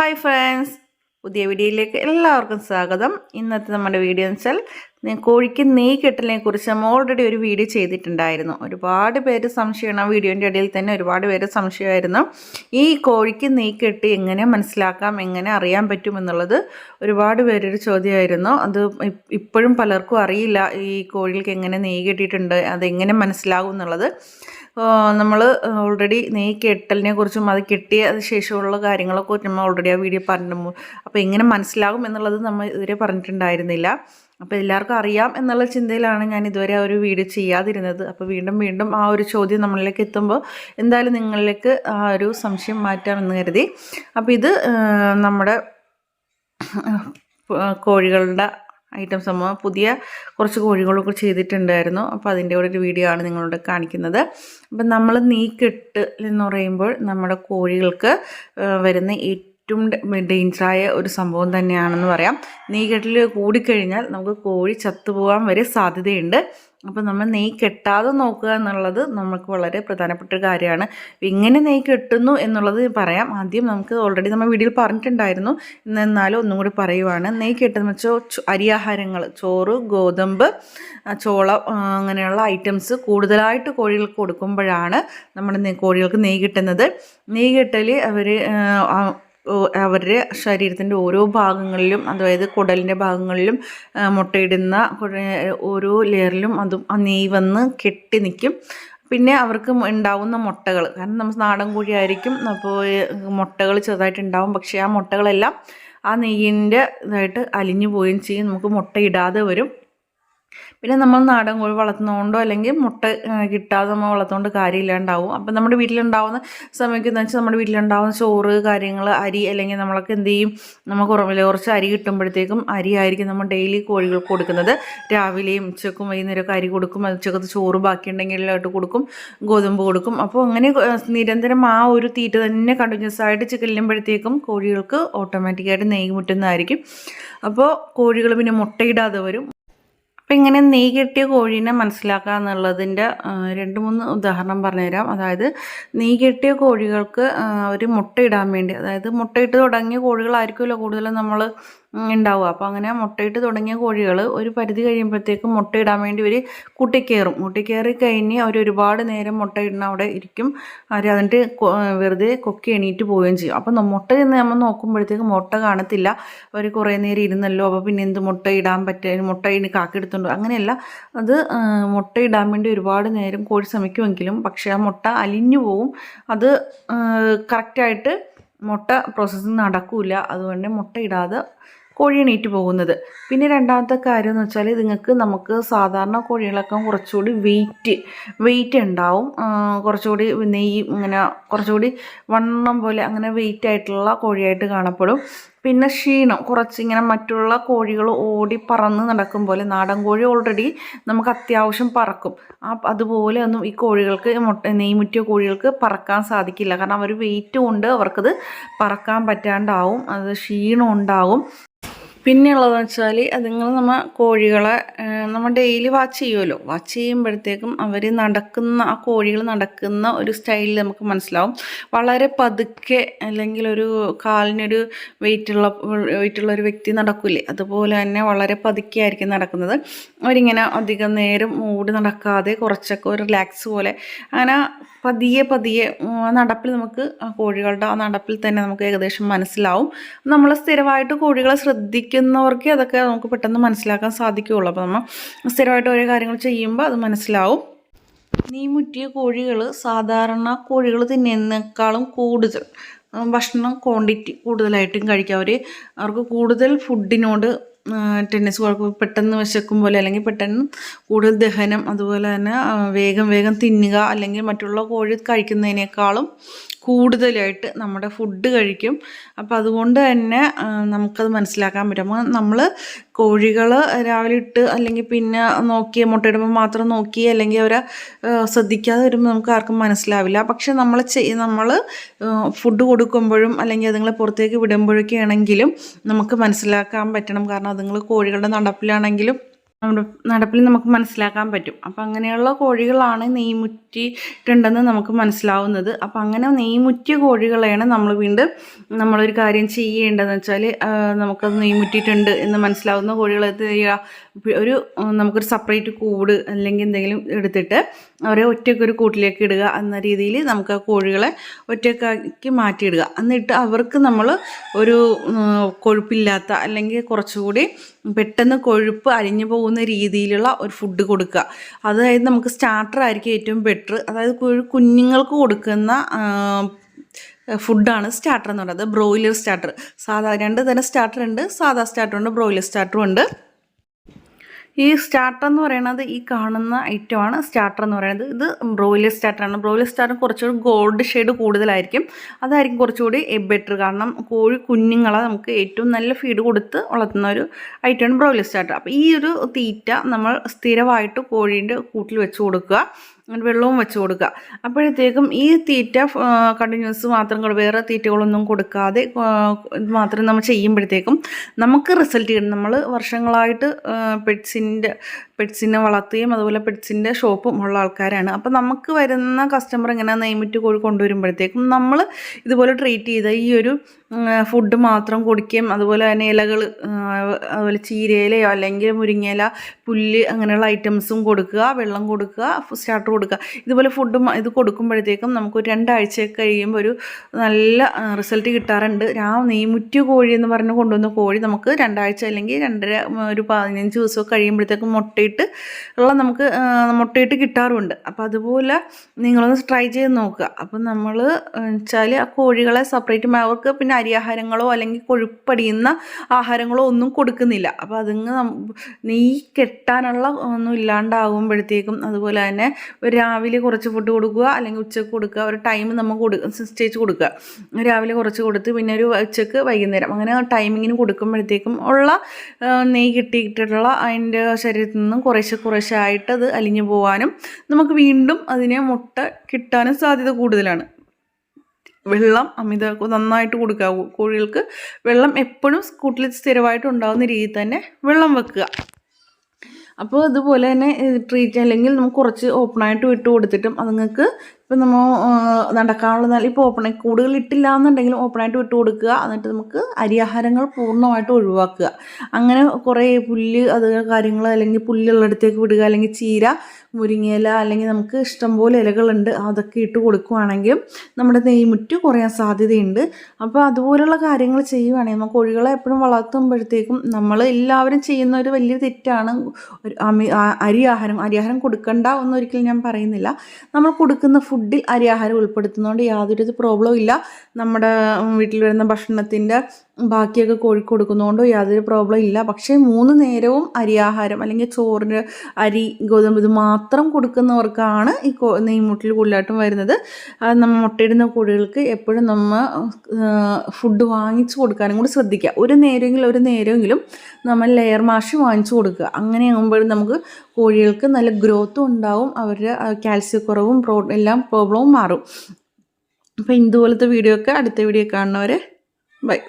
Hi friends. പുതിയ വീഡിയോയിലേക്ക് എല്ലാവർക്കും സ്വാഗതം. ഇന്നത്തെ നമ്മുടെ വീഡിയോ എന്ന് വെച്ചാൽ കോഴിക്ക് നെയ് കെട്ടലിനെ കുറിച്ച് നമ്മൾ ഓൾറെഡി ഒരു വീഡിയോ ചെയ്തിട്ടുണ്ടായിരുന്നു. ഒരുപാട് പേര് സംശയമാണ്. ആ വീഡിയോന്റെ ഇടയിൽ തന്നെ ഒരുപാട് പേര് സംശയമായിരുന്നു. ഈ കോഴിക്ക് നെയ് കെട്ടി എങ്ങനെ മനസ്സിലാക്കാം എങ്ങനെ അറിയാൻ പറ്റും എന്നുള്ളത് ഒരുപാട് പേരൊരു ചോദ്യമായിരുന്നു. അത് ഇപ്പോഴും പലർക്കും അറിയില്ല ഈ കോഴികൾക്ക് എങ്ങനെ നെയ് കെട്ടിയിട്ടുണ്ട് അതെങ്ങനെ മനസ്സിലാകും എന്നുള്ളത്. നമ്മൾ ഓൾറെഡി നെയ് കെട്ടലിനെ കുറിച്ചും അത് കെട്ടിയ ശേഷമുള്ള കാര്യങ്ങളൊക്കെ നമ്മൾ ഓൾറെഡി ആ വീഡിയോ പറഞ്ഞു അപ്പോൾ എങ്ങനെ മനസ്സിലാകും എന്നുള്ളത് നമ്മൾ ഇതുവരെ പറഞ്ഞിട്ടുണ്ടായിരുന്നില്ല. അപ്പോൾ എല്ലാവർക്കും അറിയാം എന്നുള്ള ചിന്തയിലാണ് ഞാൻ ഇതുവരെ ആ ഒരു വീഡിയോ ചെയ്യാതിരുന്നത്. അപ്പോൾ വീണ്ടും വീണ്ടും ആ ഒരു ചോദ്യം നമ്മളിലേക്ക് എത്തുമ്പോൾ എന്തായാലും നിങ്ങളിലേക്ക് ആ ഒരു സംശയം മാറ്റാമെന്ന് കരുതി. അപ്പോൾ ഇത് നമ്മുടെ കോഴികളുടെ ഐറ്റംസ് അമ്മ പുതിയ കുറച്ച് കോഴികളൊക്കെ ചെയ്തിട്ടുണ്ടായിരുന്നു. അപ്പോൾ അതിന്റെ കൂടെ ഒരു വീഡിയോ ആണ് നിങ്ങളോട് കാണിക്കുന്നത്. അപ്പം നമ്മൾ നീക്കിട്ട് എന്ന് പറയുമ്പോൾ നമ്മുടെ കോഴികൾക്ക് വരുന്ന ഏറ്റവും ഡേഞ്ചറായ ഒരു സംഭവം തന്നെയാണെന്ന് പറയാം. നെയ്കെട്ടിൽ കൂടിക്കഴിഞ്ഞാൽ നമുക്ക് കോഴി ചത്തുപോകാൻ വരെ സാധ്യതയുണ്ട്. അപ്പോൾ നമ്മൾ നെയ് കെട്ടാതെ നോക്കുക എന്നുള്ളത് നമുക്ക് വളരെ പ്രധാനപ്പെട്ട ഒരു കാര്യമാണ്. എങ്ങനെ നെയ് കെട്ടുന്നു എന്നുള്ളത് പറയാം. ആദ്യം നമുക്ക് ഓൾറെഡി നമ്മൾ വീഡിയോയിൽ പറഞ്ഞിട്ടുണ്ടായിരുന്നു. എന്നാലും ഒന്നും കൂടി പറയുവാണ്. നെയ് കെട്ടുന്ന വെച്ചാൽ അരിയാഹാരങ്ങൾ ചോറ് ഗോതമ്പ് ചോളം അങ്ങനെയുള്ള ഐറ്റംസ് കൂടുതലായിട്ട് കോഴികൾക്ക് കൊടുക്കുമ്പോഴാണ് നമ്മുടെ കോഴികൾക്ക് നെയ് കിട്ടുന്നത്. നെയ് കെട്ടൽ അവർ അവരുടെ ശരീരത്തിന്റെ ഓരോ ഭാഗങ്ങളിലും അതായത് കുടലിന്റെ ഭാഗങ്ങളിലും മുട്ടയിടുന്ന ഓരോ ലെയറിലും അതും ആ നെയ് വന്ന് കെട്ടി നിൽക്കും പിന്നെ അവർക്ക് ഉണ്ടാവുന്ന മുട്ടകൾ കാരണം നമ്മൾ നാടൻ കോഴി ആയിരിക്കും അപ്പോൾ മുട്ടകൾ ചെറുതായിട്ടുണ്ടാവും പക്ഷേ ആ മുട്ടകളെല്ലാം ആ നെയ്യിന്റെ ഇതായിട്ട് അലിഞ്ഞു പോവുകയും ചെയ്യും നമുക്ക് മുട്ടയിടാതെ വരും. പിന്നെ നമ്മൾ നാടൻ കോഴി വളർത്തുന്നതുകൊണ്ടോ അല്ലെങ്കിൽ മുട്ട കിട്ടാതെ നമ്മൾ വളർത്തുകൊണ്ട് കാര്യമില്ലാണ്ടാവും. അപ്പം നമ്മുടെ വീട്ടിലുണ്ടാവുന്ന സമയത്ത് എന്ന് വെച്ചാൽ നമ്മുടെ വീട്ടിലുണ്ടാവുന്ന ചോറ് കാര്യങ്ങൾ അരി അല്ലെങ്കിൽ നമ്മളൊക്കെ എന്ത് ചെയ്യും? നമുക്ക് ഉറവിലെ കുറച്ച് അരി കിട്ടുമ്പോഴത്തേക്കും അരി ആയിരിക്കും നമ്മൾ ഡെയിലി കോഴികൾക്ക് കൊടുക്കുന്നത്. രാവിലെയും ഉച്ചക്കും വൈകുന്നേരമൊക്കെ അരി കൊടുക്കും. ഉച്ചക്കത്ത് ചോറ് ബാക്കിയുണ്ടെങ്കിലായിട്ട് കൊടുക്കും. ഗോതമ്പ് കൊടുക്കും. അപ്പോൾ അങ്ങനെ നിരന്തരം ആ ഒരു തീറ്റ തന്നെ കണ്ടിന്യൂസ് ആയിട്ട് ചെല്ലുമ്പോഴത്തേക്കും കോഴികൾക്ക് ഓട്ടോമാറ്റിക്കായിട്ട് നെയ്യ് മുട്ടുന്നതായിരിക്കും. അപ്പോൾ കോഴികൾ പിന്നെ മുട്ടയിടാതെ വരും. അപ്പം ഇങ്ങനെ നെയ് കെട്ടിയ കോഴീനെ മനസ്സിലാക്കുക എന്നുള്ളതിന്റെ രണ്ട് മൂന്ന് ഉദാഹരണം പറഞ്ഞുതരാം. അതായത് നെയ് കെട്ടിയ കോഴികൾക്ക് അവർ മുട്ടയിടാൻ വേണ്ടി അതായത് മുട്ടയിട്ട് തുടങ്ങിയ കോഴികളായിരിക്കുമല്ലോ കൂടുതലും നമ്മൾ ഉണ്ടാവുക അപ്പോൾ അങ്ങനെ മുട്ടയിട്ട് തുടങ്ങിയ കോഴികൾ ഒരു പരിധി കഴിയുമ്പോഴത്തേക്കും മുട്ടയിടാൻ വേണ്ടി ഒരു കുട്ടിക്കയറും കുട്ടിക്കയറി കഴിഞ്ഞ് അവർ ഒരുപാട് നേരം മുട്ടയിടുന്ന അവിടെ ഇരിക്കും. അവർ അതിന്റെ വെറുതെ കൊക്കി എണീറ്റ് പോവുകയും ചെയ്യും. അപ്പോൾ മുട്ട ചെന്ന് നമ്മൾ നോക്കുമ്പോഴത്തേക്കും മുട്ട കാണത്തില്ല. അവർ കുറേ നേരം ഇരുന്നല്ലോ. അപ്പോൾ പിന്നെ എന്ത് മുട്ട ഇടാൻ മുട്ട ഇനി കാക്കെടുത്തുണ്ടോ അങ്ങനെയല്ല. അത് മുട്ട ഇടാൻ വേണ്ടി ഒരുപാട് നേരം കോഴി ശ്രമിക്കുമെങ്കിലും പക്ഷേ ആ മുട്ട അലിഞ്ഞു പോവും. അത് കറക്റ്റായിട്ട് മുട്ട പ്രോസസ്സിങ് നടക്കില്ല അതുകൊണ്ട് മുട്ട ഇടാതെ കോഴി എണീറ്റ് പോകുന്നത്. പിന്നെ രണ്ടാമത്തെ കാര്യം എന്ന് വെച്ചാൽ നിങ്ങൾക്ക് നമുക്ക് സാധാരണ കോഴികളൊക്കെ കുറച്ചുകൂടി വെയിറ്റ് വെയിറ്റ് ഉണ്ടാവും. കുറച്ചുകൂടി നെയ്യ് ഇങ്ങനെ കുറച്ചുകൂടി വണ്ണം പോലെ അങ്ങനെ വെയിറ്റ് ആയിട്ടുള്ള കോഴിയായിട്ട് കാണപ്പെടും. പിന്നെ ക്ഷീണം കുറച്ചിങ്ങനെ മറ്റുള്ള കോഴികൾ ഓടി പറന്ന് നടക്കും പോലെ നാടൻ കോഴി ഓൾറെഡി നമുക്ക് അത്യാവശ്യം പറക്കും. ആ അതുപോലെ ഒന്നും ഈ കോഴികൾക്ക് മുട്ട നെയ്മുറ്റിയ കോഴികൾക്ക് പറക്കാൻ സാധിക്കില്ല. കാരണം അവർ വെയിറ്റ് കൊണ്ട് അവർക്കത് പറക്കാൻ പറ്റാണ്ടാവും. അത് ക്ഷീണം ഉണ്ടാവും. പിന്നെയുള്ളതെന്ന് വെച്ചാൽ അതുങ്ങൾ നമ്മൾ കോഴികളെ നമ്മൾ ഡെയിലി വാച്ച് ചെയ്യുമല്ലോ വാച്ച് ചെയ്യുമ്പോഴത്തേക്കും അവർ നടക്കുന്ന ആ കോഴികൾ നടക്കുന്ന ഒരു സ്റ്റൈലിൽ നമുക്ക് മനസ്സിലാവും. വളരെ പതുക്കെ അല്ലെങ്കിൽ ഒരു കാലിനൊരു വെയിറ്റുള്ള വെയിറ്റുള്ള ഒരു വ്യക്തി നടക്കില്ലേ അതുപോലെ തന്നെ വളരെ പതുക്കെ ആയിരിക്കും നടക്കുന്നത്. അവരിങ്ങനെ അധികം നേരം മൂടി നടക്കാതെ കുറച്ചൊക്കെ ഒരു റിലാക്സ് പോലെ അങ്ങനെ പതിയെ പതിയെ നടപ്പിൽ നമുക്ക് ആ കോഴികളുടെ ആ നടപ്പിൽ തന്നെ നമുക്ക് ഏകദേശം മനസ്സിലാവും. നമ്മൾ സ്ഥിരമായിട്ട് കോഴികളെ ശ്രദ്ധിക്കുന്നവർക്ക് അതൊക്കെ നമുക്ക് പെട്ടെന്ന് മനസ്സിലാക്കാൻ സാധിക്കുകയുള്ളൂ. അപ്പോൾ നമ്മൾ സ്ഥിരമായിട്ട് ഓരോ കാര്യങ്ങൾ ചെയ്യുമ്പോൾ അത് മനസ്സിലാവും. നീ മുറ്റിയ കോഴികൾ സാധാരണ കോഴികൾ തിന്നുന്നതിനേക്കാളും കൂടുതൽ ഭക്ഷണം ക്വാണ്ടിറ്റി കൂടുതലായിട്ടും കഴിക്കുക അവർ അവർക്ക് കൂടുതൽ ഫുഡിനോട് ടെന്നീസ് കുഴപ്പം പെട്ടെന്ന് വിശക്കും പോലെ അല്ലെങ്കിൽ പെട്ടെന്ന് കൂടുതൽ ദഹനം അതുപോലെ തന്നെ വേഗം വേഗം തിന്നുക അല്ലെങ്കിൽ മറ്റുള്ള കോഴി കഴിക്കുന്നതിനേക്കാളും കൂടുതലായിട്ട് നമ്മുടെ ഫുഡ് കഴിക്കും. അപ്പോൾ അതുകൊണ്ട് തന്നെ നമുക്കത് മനസ്സിലാക്കാൻ പറ്റും. നമ്മൾ കോഴികൾ രാവിലെ ഇട്ട് അല്ലെങ്കിൽ പിന്നെ നോക്കി മുട്ടയിടുമ്പോൾ മാത്രം നോക്കി അല്ലെങ്കിൽ അവരെ ശ്രദ്ധിക്കാതെ വരുമ്പോൾ നമുക്ക് ആർക്കും മനസ്സിലാവില്ല. പക്ഷെ നമ്മൾ നമ്മൾ ഫുഡ് കൊടുക്കുമ്പോഴും അല്ലെങ്കിൽ അതുങ്ങളെ പുറത്തേക്ക് വിടുമ്പോഴൊക്കെ ആണെങ്കിലും നമുക്ക് മനസ്സിലാക്കാൻ പറ്റണം. കാരണം അതുങ്ങൾ കോഴികളുടെ നടപ്പിലാണെങ്കിലും നമ്മുടെ നടപ്പിൽ നമുക്ക് മനസ്സിലാക്കാൻ പറ്റും. അപ്പം അങ്ങനെയുള്ള കോഴികളാണ് നെയ്മുറ്റിട്ടുണ്ടെന്ന് നമുക്ക് മനസ്സിലാവുന്നത്. അപ്പം അങ്ങനെ നെയ്മുറ്റിയ കോഴികളെയാണ് നമ്മൾ വീണ്ടും നമ്മളൊരു കാര്യം ചെയ്യേണ്ടതെന്ന് വെച്ചാൽ നമുക്കത് നെയ്മുറ്റിയിട്ടുണ്ട് എന്ന് മനസ്സിലാവുന്ന കോഴികളെ ഒരു നമുക്കൊരു സെപ്പറേറ്റ് കൂട് അല്ലെങ്കിൽ എന്തെങ്കിലും എടുത്തിട്ട് അവരെ ഒറ്റയ്ക്ക് ഒരു കൂട്ടിലേക്ക് ഇടുക എന്ന രീതിയിൽ നമുക്ക് ആ കോഴികളെ ഒറ്റയ്ക്കാക്കി മാറ്റിയിടുക. എന്നിട്ട് അവർക്ക് നമ്മൾ ഒരു കൊഴുപ്പില്ലാത്ത അല്ലെങ്കിൽ കുറച്ചുകൂടി പെട്ടെന്ന് കൊഴുപ്പ് അരിഞ്ഞു പോകുന്ന രീതിയിലുള്ള ഒരു ഫുഡ് കൊടുക്കുക. അതായത് നമുക്ക് സ്റ്റാർട്ടർ ആയിരിക്കും ഏറ്റവും ബെറ്റർ അതായത് കുഞ്ഞുങ്ങൾക്ക് കൊടുക്കുന്ന ഫുഡാണ് സ്റ്റാർട്ടർ എന്ന് പറയുന്നത്. ബ്രോയിലർ സ്റ്റാർട്ടർ സാധാ രണ്ട് തരം സ്റ്റാർട്ടർ ഉണ്ട്. സാധാ സ്റ്റാർട്ടർ ഉണ്ട് ബ്രോയിലർ സ്റ്റാർട്ടറും ഉണ്ട്. ഈ സ്റ്റാർട്ടർ എന്ന് പറയുന്നത് ഈ കാണുന്ന ഐറ്റമാണ് സ്റ്റാർട്ടർ എന്ന് പറയുന്നത് ഇത് ബ്രോയിലർ സ്റ്റാർട്ടറാണ് ബ്രോയിലർ സ്റ്റാർട്ടർ കുറച്ചുകൂടി ഗോൾഡ് ഷെയ്ഡ് കൂടുതലായിരിക്കും. അതായിരിക്കും കുറച്ചുകൂടി ബെറ്റർ കാരണം കോഴി കുഞ്ഞുങ്ങളെ നമുക്ക് ഏറ്റവും നല്ല ഫീഡ് കൊടുത്ത് വളർത്തുന്ന ഒരു ഐറ്റമാണ് ബ്രോയിലർ സ്റ്റാർട്ടർ അപ്പോൾ ഈ ഒരു തീറ്റ നമ്മൾ സ്ഥിരമായിട്ട് കോഴീന്റെ കൂട്ടിൽ വെച്ച് കൊടുക്കുക. വെള്ളവും വെച്ച് കൊടുക്കുക. അപ്പോഴത്തേക്കും ഈ തീറ്റ കണ്ടിന്യൂസ് മാത്രം വേറെ തീറ്റകളൊന്നും കൊടുക്കാതെ മാത്രം നമ്മൾ ചെയ്യുമ്പോഴത്തേക്കും നമുക്ക് റിസൾട്ട് കിട്ടും. നമ്മൾ വർഷങ്ങളായിട്ട് പെറ്റ്സിന്റെ പെറ്റ്സിനെ വളർത്തുകയും അതുപോലെ പെറ്റ്സിന്റെ ഷോപ്പും ഉള്ള ആൾക്കാരാണ്. അപ്പോൾ നമുക്ക് വരുന്ന കസ്റ്റമർ ഇങ്ങനെ നെയ്മിറ്റ് കോഴി കൊണ്ടുവരുമ്പോഴത്തേക്കും നമ്മൾ ഇതുപോലെ ട്രീറ്റ് ചെയ്ത ഈ ഒരു ഫുഡ് മാത്രം കുടിക്കുകയും അതുപോലെ തന്നെ ഇലകൾ അതുപോലെ ചീരയിലയോ അല്ലെങ്കിൽ മുരിങ്ങയില പുല്ല് അങ്ങനെയുള്ള ഐറ്റംസും കൊടുക്കുക വെള്ളം കൊടുക്കുക സ്റ്റാർട്ടർ കൊടുക്കുക. ഇതുപോലെ ഫുഡും ഇത് കൊടുക്കുമ്പോഴത്തേക്കും നമുക്ക് രണ്ടാഴ്ച കഴിയുമ്പോൾ ഒരു നല്ല റിസൾട്ട് കിട്ടാറുണ്ട്. ആ നെയ്മുറ്റ് കോഴി എന്ന് പറഞ്ഞ് കൊണ്ടുവന്ന കോഴി നമുക്ക് രണ്ടാഴ്ച അല്ലെങ്കിൽ രണ്ടര ഒരു പതിനഞ്ച് ദിവസമൊക്കെ കഴിയുമ്പോഴത്തേക്കും മുട്ടയിട്ട് ഉള്ള നമുക്ക് മുട്ടയിട്ട് കിട്ടാറുണ്ട്. അപ്പോൾ അതുപോലെ നിങ്ങളൊന്ന് ട്രൈ ചെയ്ത് നോക്കുക. അപ്പം നമ്മൾ വെച്ചാൽ ആ കോഴികളെ സെപ്പറേറ്റ് അവർക്ക് പിന്നെ അരിയാഹാരങ്ങളോ അല്ലെങ്കിൽ കൊഴുപ്പടിയുന്ന ആഹാരങ്ങളോ ഒന്നും കൊടുക്കുന്നില്ല. അപ്പോൾ അതിങ്ങ് നെയ് കെട്ടാനുള്ള ഒന്നും ഇല്ലാണ്ടാകുമ്പോഴത്തേക്കും അതുപോലെ തന്നെ ഒരു രാവിലെ കുറച്ച് ഫുഡ് കൊടുക്കുക അല്ലെങ്കിൽ ഉച്ചയ്ക്ക് കൊടുക്കുക ഒരു ടൈം നമ്മൾ കൊടു സ്റ്റേജ് കൊടുക്കുക. രാവിലെ കുറച്ച് കൊടുത്ത് പിന്നെ ഒരു ഉച്ചയ്ക്ക് വൈകുന്നേരം. അങ്ങനെ ടൈമിങ്ങിന് കൊടുക്കുമ്പോഴത്തേക്കും ഉള്ള നെയ്യ് കിട്ടിയിട്ടുള്ള അതിന്റെ ശരീരത്തിൽ നിന്നും കുറേശ്ശെ കുറേശ്ശെ ആയിട്ട് അത് അലിഞ്ഞു പോകാനും നമുക്ക് വീണ്ടും അതിനെ മുട്ട കിട്ടാനും സാധ്യത കൂടുതലാണ്. വെള്ളം അമിത നന്നായിട്ട് കൊടുക്കുക. കോഴികൾക്ക് വെള്ളം എപ്പോഴും കൂട്ടിൽ സ്ഥിരമായിട്ട് ഉണ്ടാകുന്ന രീതിയിൽ തന്നെ വെള്ളം വെക്കുക. അപ്പോൾ ഇതുപോലെ തന്നെ ട്രീറ്റ് അല്ലെങ്കിൽ നമുക്ക് കുറച്ച് ഓപ്പണായിട്ട് വിട്ട് കൊടുത്തിട്ടും അതുങ്ങൾക്ക് ഇപ്പം നമ്മൾ നടക്കാനുള്ള നല്ല ഇപ്പോൾ ഓപ്പൺ കൂടുതൽ ഇട്ടില്ല എന്നുണ്ടെങ്കിലും ഓപ്പണായിട്ട് വിട്ട് കൊടുക്കുക. എന്നിട്ട് നമുക്ക് അരിയാഹാരങ്ങൾ പൂർണമായിട്ട് ഒഴിവാക്കുക. അങ്ങനെ കുറേ പുല്ല് അത് കാര്യങ്ങൾ അല്ലെങ്കിൽ പുല്ലുള്ളിടത്തേക്ക് വിടുക അല്ലെങ്കിൽ ചീര മുരിങ്ങയില അല്ലെങ്കിൽ നമുക്ക് ഇഷ്ടംപോലെ ഇലകളുണ്ട് അതൊക്കെ ഇട്ട് കൊടുക്കുകയാണെങ്കിൽ നമ്മുടെ നെയ്മുറ്റ് കുറയാൻ സാധ്യതയുണ്ട്. അപ്പോൾ അതുപോലുള്ള കാര്യങ്ങൾ ചെയ്യുവാണെങ്കിൽ നമുക്ക് കോഴികളെ എപ്പോഴും വളർത്തുമ്പോഴത്തേക്കും നമ്മൾ എല്ലാവരും ചെയ്യുന്ന ഒരു വലിയ തെറ്റാണ്. അരി ആഹാരം അരിയാഹാരം കൊടുക്കണ്ട എന്നൊരിക്കലും ഞാൻ പറയുന്നില്ല. നമ്മൾ കൊടുക്കുന്ന ഫുഡ് ഫുഡിൽ അരിയാഹാരം ഉൾപ്പെടുത്തുന്നതുകൊണ്ട് യാതൊരു പ്രോബ്ലവും ഇല്ല. നമ്മുടെ വീട്ടിൽ വരുന്ന ഭക്ഷണത്തിന്റെ ബാക്കിയൊക്കെ കോഴി കൊടുക്കുന്നതുകൊണ്ടോ യാതൊരു പ്രോബ്ലം ഇല്ല. പക്ഷേ മൂന്ന് നേരവും അരിയാഹാരം അല്ലെങ്കിൽ ചോറിന് അരി ഗോതമ്പ് ഇത് മാത്രം കൊടുക്കുന്നവർക്കാണ് ഈ കോ നെയ്മുട്ടിൽ കൂടുതലായിട്ടും വരുന്നത്. നമ്മൾ മുട്ടയിടുന്ന കോഴികൾക്ക് എപ്പോഴും നമ്മൾ ഫുഡ് വാങ്ങിച്ചു കൊടുക്കാനും കൂടി ശ്രദ്ധിക്കുക. ഒരു നേരമെങ്കിലും ഒരു നേരമെങ്കിലും നമ്മൾ ലെയർ മാഷി വാങ്ങിച്ചു കൊടുക്കുക. അങ്ങനെ ആകുമ്പോഴും നമുക്ക് കോഴികൾക്ക് നല്ല ഗ്രോത്തും ഉണ്ടാവും. അവരുടെ കാൽസ്യക്കുറവും പ്രോ എല്ലാം പ്രോബ്ലവും മാറും. അപ്പോൾ ഇതുപോലത്തെ വീഡിയോ ഒക്കെ അടുത്ത വീഡിയോ കാണുന്നവരെ ബൈ